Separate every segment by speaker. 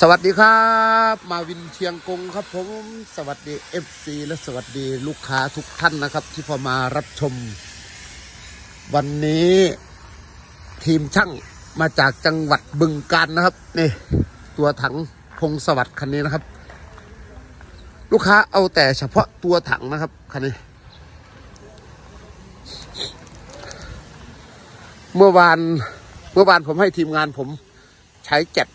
Speaker 1: สวัสดีครับ มาวินเชียงกงครับผม สวัสดี FC และสวัสดีลูกค้าทุกท่านนะครับ ที่พอมารับชม วันนี้ทีมช่างมาจากจังหวัดบึงกาฬนะครับนี่ตัวถังพงสวัสดิ์คันนี้นะครับ ลูกค้าเอาแต่เฉพาะตัวถังนะครับคันนี้ เมื่อวานเมื่อวานผมให้ทีมงานผมใช้แจ็ด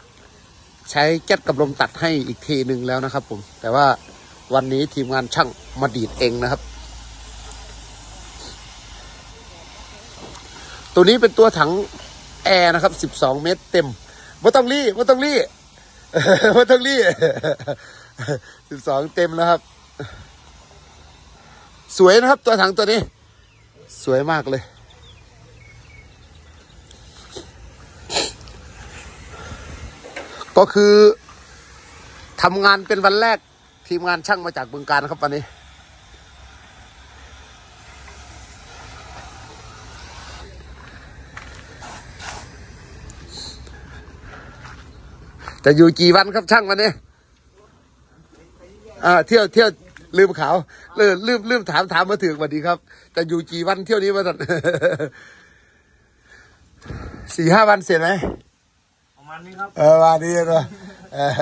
Speaker 1: ใช้แก๊สกับลมตัดให้อีกทีหนึ่งแล้วนะครับ ผม แต่ว่าวันนี้ทีมงานช่างมาดีดเองนะครับ ตัวนี้เป็นตัวถังแอร์นะครับ 12 เมตรเต็มไม่ต้องรีไม่ต้องรีไม่ต้องรี12เต็มนะครับ สวยนะครับตัวถังตัวนี้ สวยมากเลย ก็คือทำงานเป็นวันแรกทีมงานช่างมาจากบึงการครับวันนี้ จะอยู่กี่วันครับช่างวันนี้อ่าเที่ยวเที่ยวลืมขาวลืมลืมลืมถามถามมาถึงสวัสดีครับ จะอยู่กี่วันเที่ยวนี้มาสันสี่ห้าวันเสร็จไหม
Speaker 2: มาณนี้ครับ
Speaker 1: เออมาดีเนะเออ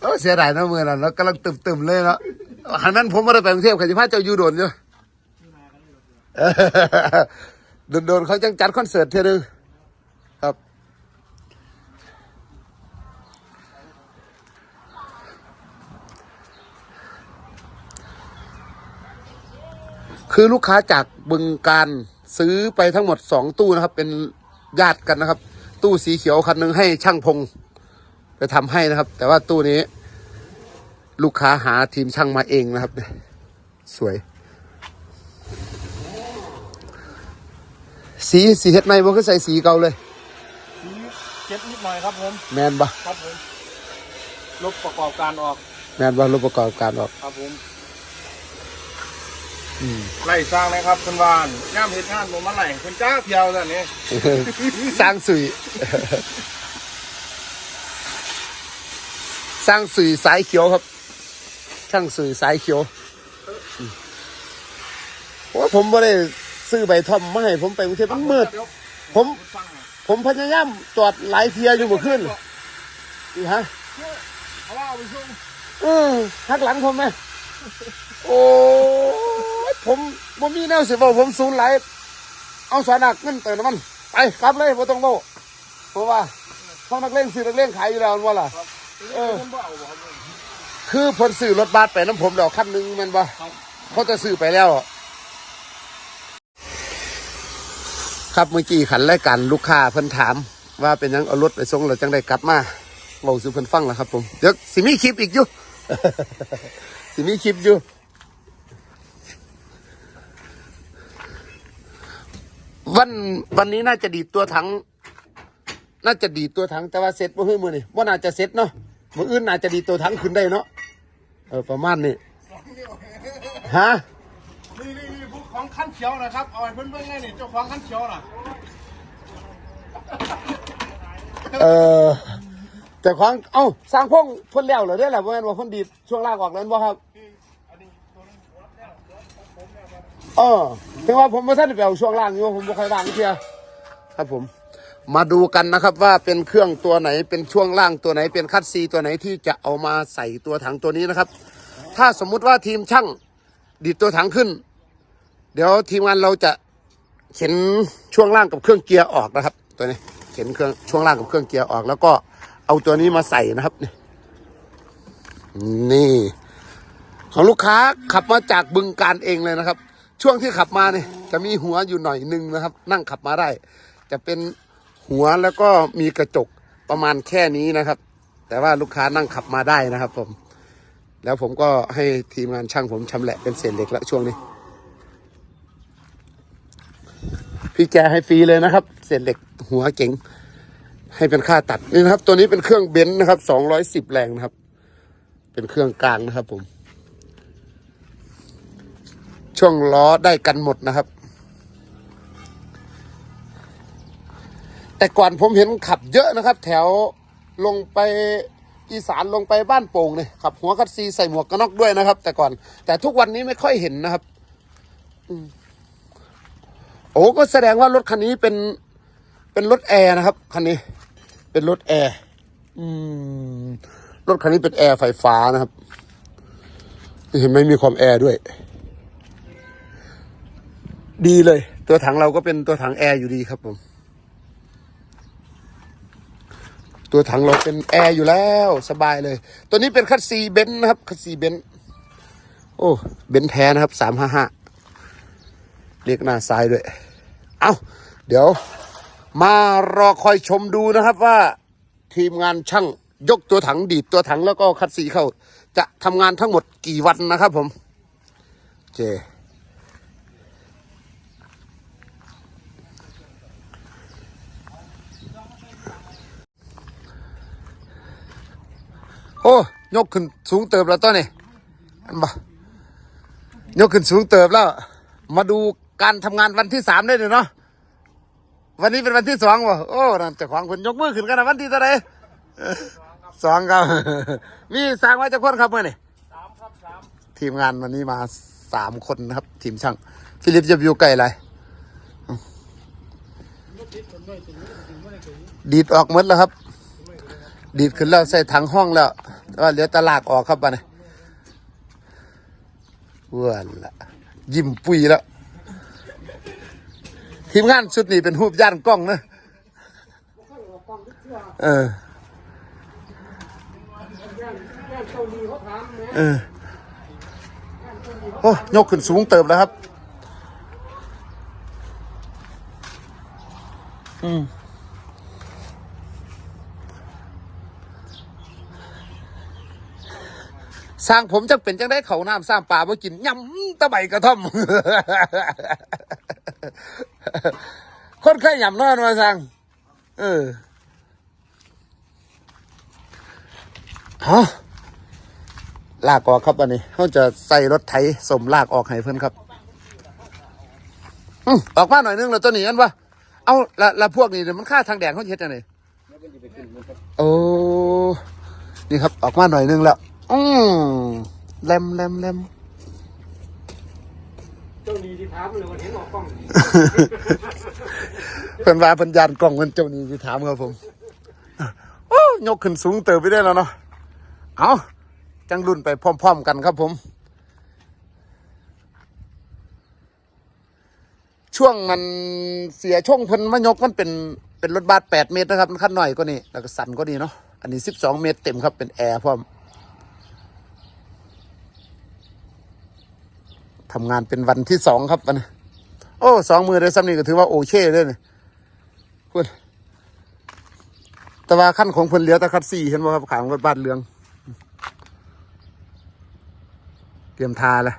Speaker 1: เออเสียดายนะมือนั้นเรากำลังตึมๆเลยเนาะหันนั้นผมมาได้ไปกรุงเทพขันธิพาเจ้าอยู่โดนอยู่เออโดนๆเขาจังจัดคอนเสิร์ตเท่านึงครับ คือลูกค้าจากบึงการซื้อไปทั้งหมดสองตู้นะครับ เป็นญาติกันนะครับ ตู้สีเขียวคันหนึ่งให้ช่างพงไปทำให้นะครับ แต่ว่าตู้นี้ ลูกค้าหาทีมช่างมาเองนะครับ สวย สีสีเฮ็ดในบ่คือใส่สีเก่าเลย
Speaker 2: ทีเจ็ดนิดหน่อยครับผม
Speaker 1: แมนบ่
Speaker 2: ครับผมลบประกอบการออก
Speaker 1: แมนบ่รูปประกอบการออก
Speaker 2: ครับผม
Speaker 1: อืม
Speaker 2: ไล่สร้างนะครับคุณวานย่ามเหตุงานผมมาไล่คุณจ้าเพียวแต่นี้
Speaker 1: สร้างสุยสร้างสุยสายเขียวครับ ช่างสุยสายเขียวอืมโอ้ยผมไม่ได้ซื้อใบทอมมาให้ผมไปกรุงเทพมันมืด
Speaker 2: เดี๋ยว
Speaker 1: ผม
Speaker 2: ฟังหน่อย
Speaker 1: ผมพยายามจอดหลายเทียอยู่เมื่อคืนนี่ฮะ
Speaker 2: เอาว่าเอาไปส่ง
Speaker 1: เออหักหลังผมไหมโอ้ย ผมผมมีแนวสิบผมศูนย์หลายเอาสานักเงินเติมน้ำมันไปกลับเลยบ่ต้องโบเพราะว่าเขานักเล่นซื้อนักเล่นขายอยู่แล้วว่าล่ะเออ
Speaker 2: ผมบ่เอาบ่ครับ
Speaker 1: คือเพนซื้อรถบัสไปน้ำผมแล้วคันหนึงแมันบ่
Speaker 2: ครับ
Speaker 1: เขาจะซื้อไปแล้วครับเมื่อกี้ขันรายการลูกค้าเพิ่นถาม ว่าเป็นหยังเอารถไปส่งแล้วจังได้กลับมาเว้าสู่เพิ่นฟังแล้วครับผมเดี๋ยวสิมีคลิปอีกอยู่สิมีคลิปอยู่ วันวันนี้น่าจะดีดตัวถัง น่าจะดีดตัวถังแต่ว่าเซ็ตบ่เฮ้ยมือนี่ว่าน่าจะเซ็ตเนาะมืออื่นน่าจะดีดตัวถังขึ้นได้เนาะเออประมาณนี้ฮะ
Speaker 2: นี่นี่นี่พวกของขั้นเขียวนะครับเอาไปเพิ่นเบิ่งไงนี่เจ้าของขั้นเขียวน่ะ
Speaker 1: เออแต่ของเอ้าสร้างพงเพ่นแล้วเหรอได้แหละว่าแม่นว่าเพ่นดีดช่วงล่างออกแล้วบ่ครับเออ ถึงว่าผมไม่ทันได้ไปเอาช่วงล่างอยู่ผมบ่ค่อยว่างเทียครับผม มาดูกันนะครับว่าเป็นเครื่องตัวไหนเป็นช่วงล่างตัวไหนเป็นคัดซีตัวไหนที่จะเอามาใส่ตัวถังตัวนี้นะครับ ถ้าสมมุติว่าทีมช่างดีดตัวถังขึ้น เดี๋ยวทีมงานเราจะเข็นช่วงล่างกับเครื่องเกียร์ออกนะครับ ตัวนี้เข็นเครื่องช่วงล่างกับเครื่องเกียร์ออก แล้วก็เอาตัวนี้มาใส่นะครับ นี่ของลูกค้าขับมาจากบึงการเองเลยนะครับ ช่วงที่ขับมาเนี่ยจะมีหัวอยู่หน่อยหนึ่งนะครับ นั่งขับมาได้ จะเป็นหัวแล้วก็มีกระจกประมาณแค่นี้นะครับ แต่ว่าลูกค้านั่งขับมาได้นะครับ ผม แล้วผมก็ให้ทีมงานช่างผมชำแหละเป็นเศษเหล็กแล้วช่วงนี้ พี่แกให้ฟรีเลยนะครับ เศษเหล็กหัวเก๋งให้เป็นค่าตัดนี่นะครับ ตัวนี้เป็นเครื่องเบนซ์นะครับสองร้อยสิบแรงนะครับ เป็นเครื่องกลางนะครับผม ช่วงล้อได้กันหมดนะครับ แต่ก่อนผมเห็นขับเยอะนะครับ แถวลงไปอีสานลงไปบ้านโป่งเนี่ยขับ หัวคัดซีใส่หมวกกันน็อกด้วยนะครับ แต่ก่อน แต่ทุกวันนี้ไม่ค่อยเห็นนะครับอโอ้ก็แสดงว่ารถคันนี้เป็นเป็นรถแอร์นะครับคันนี้ เป็นรถแอร์รถคันนี้เป็นแอร์ไฟฟ้านะครับเห็นไหมมีความแอร์ด้วย ดีเลย ตัวถังเราก็เป็นตัวถังแอร์อยู่ดีครับผม ตัวถังเราเป็นแอร์อยู่แล้วสบายเลย ตัวนี้เป็นคัสซีเบนซ์นะครับ คัสซีเบนซ์โอ้เบนซ์แท้นะครับสามห้าห้าเรียกหน้าซ้ายด้วย เอาเดี๋ยว มารอคอยชมดูนะครับว่าทีมงานช่างยกตัวถังดีดตัวถังแล้วก็คัดสีเข้า จะทำงานทั้งหมดกี่วันนะครับผม เจ โอ้ยกขึ้นสูงเติบแล้วต้นนี่อันบ่ยกขึ้นสูงเติบแล้ว มาดูการทำงานวันที่สามได้เลยเนาะวันนี้เป็นวันที่สองวะโอ้นั่นจ้าของคนยกมือขึ้นกันนะวันที่เท่าไรสองครับมีสร้างไว้จะคนครับเมื่อนี่สามครับสามทีมงานวันนี้มาสามคนนะครับ ทีมช่างฟิลิปจะอยู่ไกลอะไรดีดออกหมดแล้วครับ ดีดขึ้นแล้วใส่ถังห้องแล้วแต่ว่าเหลือตลากออกครับมาเนี่ยว้าละยิ้มปุยแล้ว ทีมงานชุดนี้เป็นหูบย่านกล้องนะเออเออโอ้ยกขึ้นสูงเติบแล้วครับ อืม สร้างผมจังเป็นจังได้เขาน้ำสร้างป่ามากินยำตะไบกระท่อม คนเคยยำนอนมาสร้างเออฮะลากออกครับอันนี้เขาจะใส่รถไถสมลากออกให้เพื่อนครับอืมออกมาหน่อยนึงแล้วตัวนี้อันวะเอาละละพวกนี้เดี๋ยวมันค่าทางแดงเขาเฮ็ดจังไงโอ้นี่ครับออกมาหน่อยนึงแล้ว อืมแลมแลมแลม
Speaker 2: เจ้าดีที่ถามเลยวันเห็นออกกล้อง
Speaker 1: เพิ่นว่าเพิ่นยานกล้องเพิ่นเจ้านี่สิถามครับผมโอ้ยกขึ้นสูงเติบไปได้แล้วเนาะเอาจังรุ่นไปพร้อม ๆ กันครับผม ช่วงมันเสียช่วงเพิ่นมายกมันเป็นเป็นรถบัสแปดเมตรนะครับ มันขั้นหน่อยก็นี่แล้วก็สั่นก็นี่เนาะอันนี้สิบสองเมตรเต็มครับเป็นแอร์พร้อม ทำงานเป็นวันที่สองครับวันโอ้สองมือได้ซ้ำนี่ก็ถือว่าโอเคเลยนี่คุณแต่ว่าขั้นของเพิ่นเหลือแต่คัดสี่เห็นบ่ครับขางรถบ้านเรือง เตรียมทาแล้ว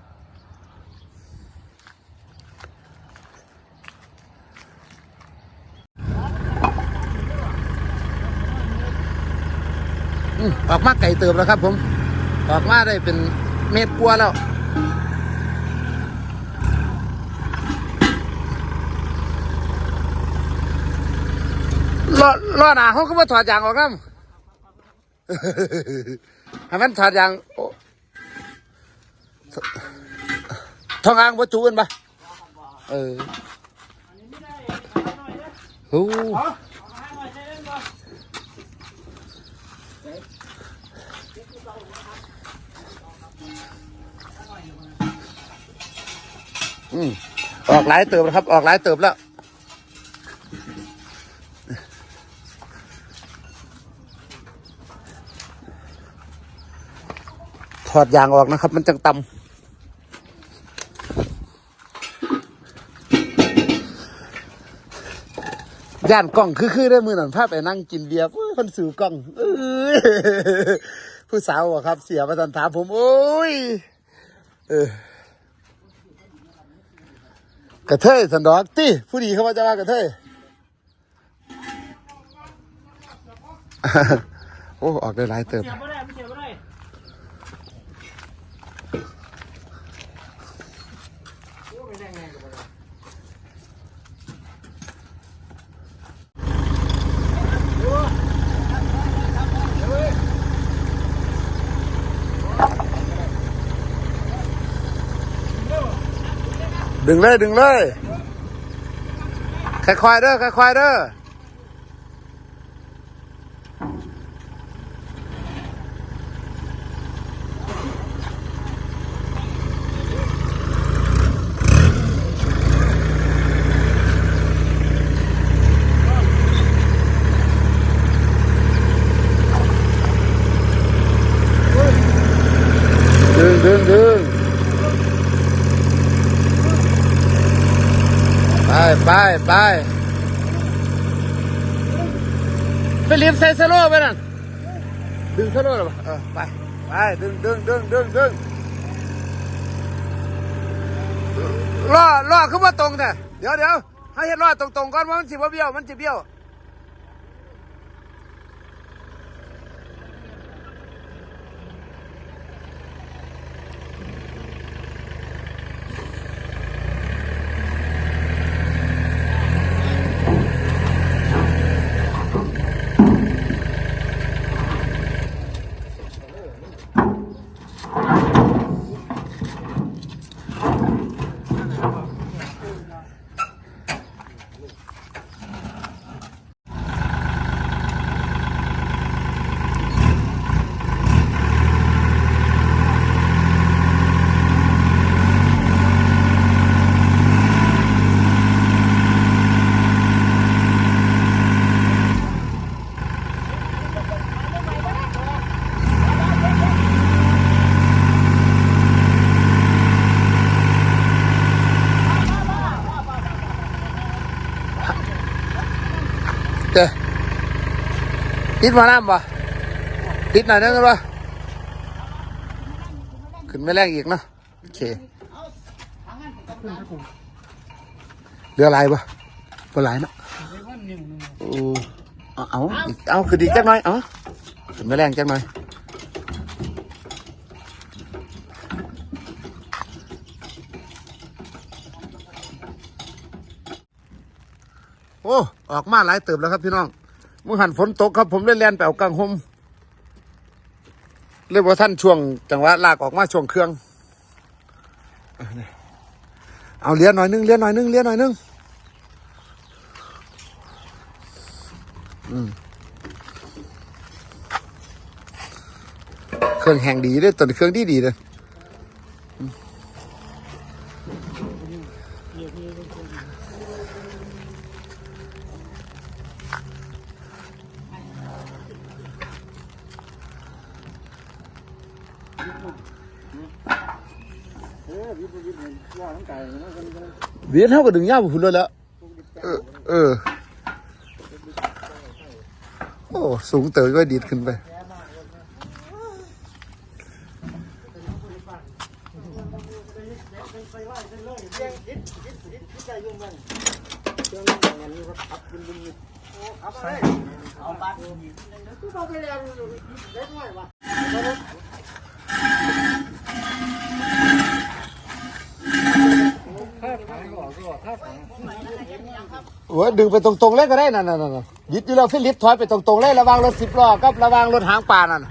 Speaker 1: อืมออกมาไก่เติบแล้วครับผม ออกมาได้เป็นเมตรกว่าแล้ว ล้อล้อหนาเขาก็มาถอดยางออกน้ำให้มันถอดยางโอ้ทองอ่างบ่จูกันปะเออโอ้อออกหลายเติบแล้วครับ ออกหลายเติบแล้ว ถอดยางออกนะครับ มันจังตำย่านกล้องคือๆได้มือหนันภาพไปนั่งกินเบียร์คนสู่กล้องผู้สาวอะครับ เสียประทันถามผม โอ้ย เออกระเทยสันดอกตี้ผู้ดีเข้าว่าจะว่ากระเทยโอ้ ออกได้หลายเติม
Speaker 2: เสียบ่ได้ไม่เสียบ่ได้โอ้ไม่ได้ไงกับบ่ได้
Speaker 1: ดึงเลยดึงเลยค่อยๆเด้อค่อยๆเด้อดึงดึงดึง ไปไปไปไปรีบใส่สโลไปนั่นดึงสโลว์หรอเออไปไปดึงดึงดึงดึงดึงล่อล่อขึ้นมาตรงเนี่ยเดี๋ยวเดี๋ยวให้เห็นล่อตรงๆก่อนว่ามันสิบเบี้ยวมันสิเบี้ยว เจ้ติดมาน้ำปะติดหน่อยนึงปะขึ้นไม่แรงอีกเนาะโอเคเหลืออะไรปะปลายเนาะโอ้เอาเอาเอาคือดีจักหน่อยเอาขึ้นไม่แรงจักหน่อยโอ้ ออกมาหลายเติบแล้วครับพี่น้องเมื่อหันฝนตกครับ ผมเลยแล่นไปเอากลางหมเลยกว่าท่านช่วง จังหวะลากออกมาช่วงเครื่อง เอาเลี้ยนหน่อยนึงเลี้ยนหน่อยนึงเลี้ยนหน่อยนึงอืมเครื่องแห้งดีเลยตัวนี้เครื่องดีดีเลย เวียนเท่ากับดึงยาวพุ่นเลยล้วเออเออ โอ้ สูงเต๋อก็ดีดขึ้นไป โอ้ยดึงไปตรงๆเลยก็ได้นั่นนั่นยึดอยู่แล้วฟิลิปถอยไปตรงๆเลยระวังรถสิบล้อกับระวังรถหางปลานั่น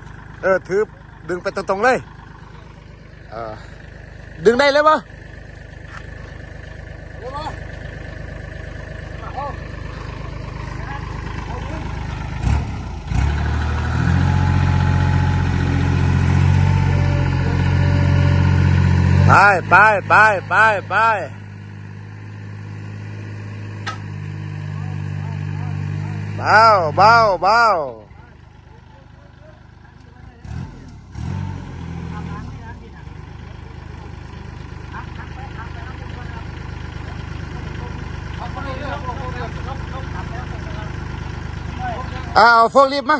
Speaker 1: เออถือดึงไปตรงๆเลยเออดึงได้เลยปะไปไปไปไปไป เบาเบาเบาอ่าเอาโฟกรีบมา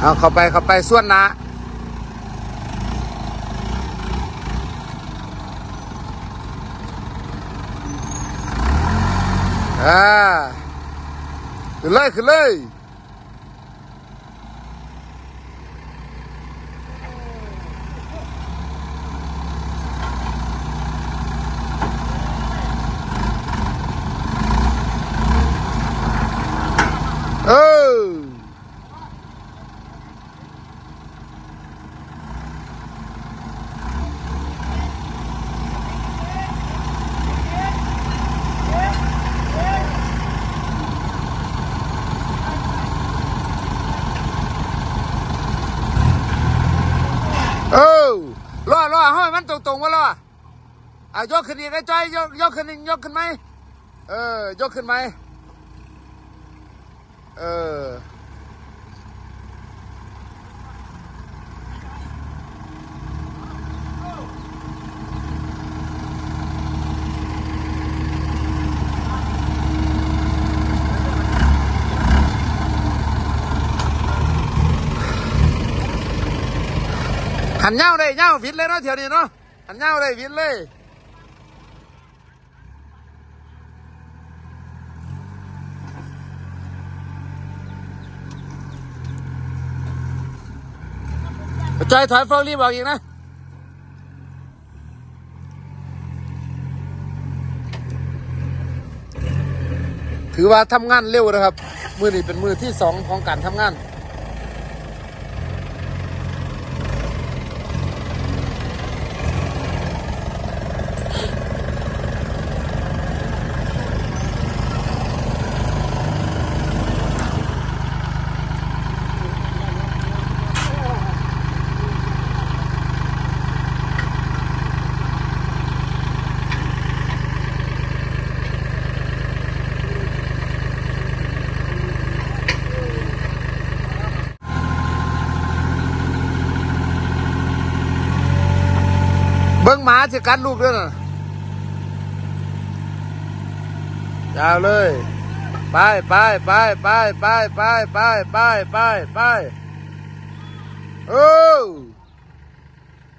Speaker 1: เอาเข้าไปเข้าไปส่วนนะ อ่าขึ้นเลยขึ้นเลยเออ ให้มันตรงๆวะล่ะอะยกขึ้นอีก ไอ้จอยยกยกขึ้นอีกยกขึ้นไหมเออยกขึ้นไหมเออหันเงาเลยเงาวิดเลยเนาะเที่ยวนี้เนาะหันเงาเลยวิดเลย จถอยเฝ้ารีบบอกอีกนะ ถือว่าทำงานเร็วนะครับ มือนี้เป็นมือที่สองของการทำงาน เบิ้งหมาจะกัดลูกด้วยนะยาวเลย ไปไปไปไปไปไปไปไปไปไปโอ้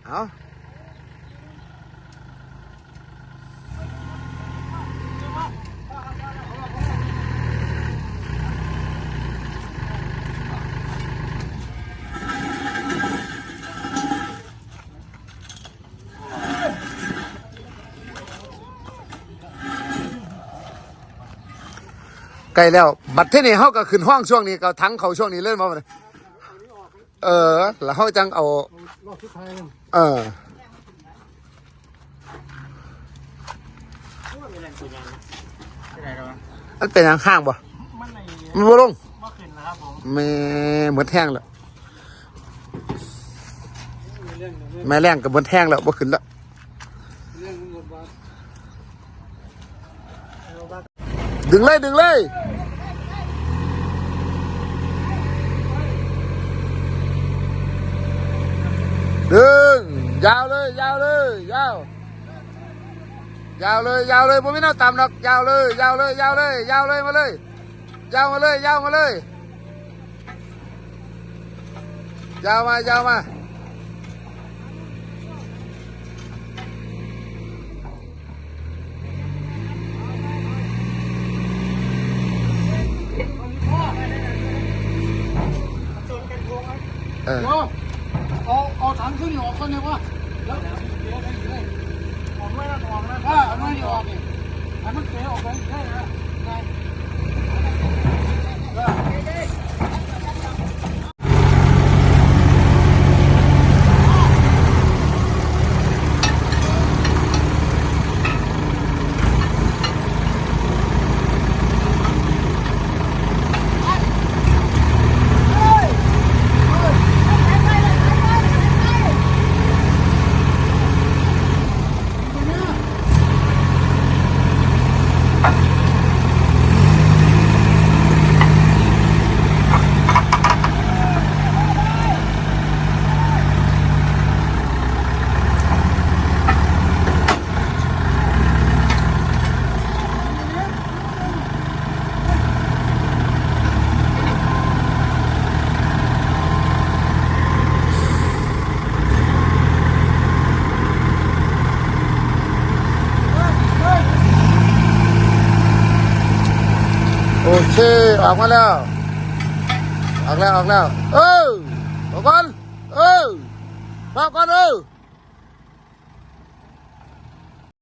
Speaker 1: เอา ใกล้แล้ว บัดที่นี่เขาก็ขึ้นห้องช่วงนี้ก็ทั้งเขาช่วงนี้เล่นมาเลยเออ แล้วเขาจังเอา
Speaker 2: รอบสุดท้าย
Speaker 1: เออ
Speaker 2: ไหนกันวะ
Speaker 1: มันเป็นทางข้างบ่
Speaker 2: มันใน
Speaker 1: มันบ่ลง
Speaker 2: บ่ขึ้นนะครับผม
Speaker 1: แม่เหมือนแท่งแล้ว
Speaker 2: มีเรื่องเรื่อง
Speaker 1: แม่แรงกับเหมือนแท่งแล้วบ่ขึ้นแล้ว
Speaker 2: เรื่องเงินบาทเอาบาท
Speaker 1: ดึงเลย ดึงเลยดึงยาวเลย ยาวเลย ยาวยาวเลย ยาวเลยผมไม่น่าต่ำหรอกยาวเลย ยาวเลย ยาวเลย ยาวเลยมาเลย ยาวมาเลย ยาวมาเลย ยาวมายาวมา เออ
Speaker 2: เอาเอาถังขึ้นออกก่อนเนี่ยวะแล้วเดี๋ยวได้อยู่ได้ออกไม่ละออกนะถ้าเอาไม่ออกนี่ให้มันเสียออกไปใช่นะได้
Speaker 1: ออกมาแล้ว ออกแล้วออกแล้ว เอ้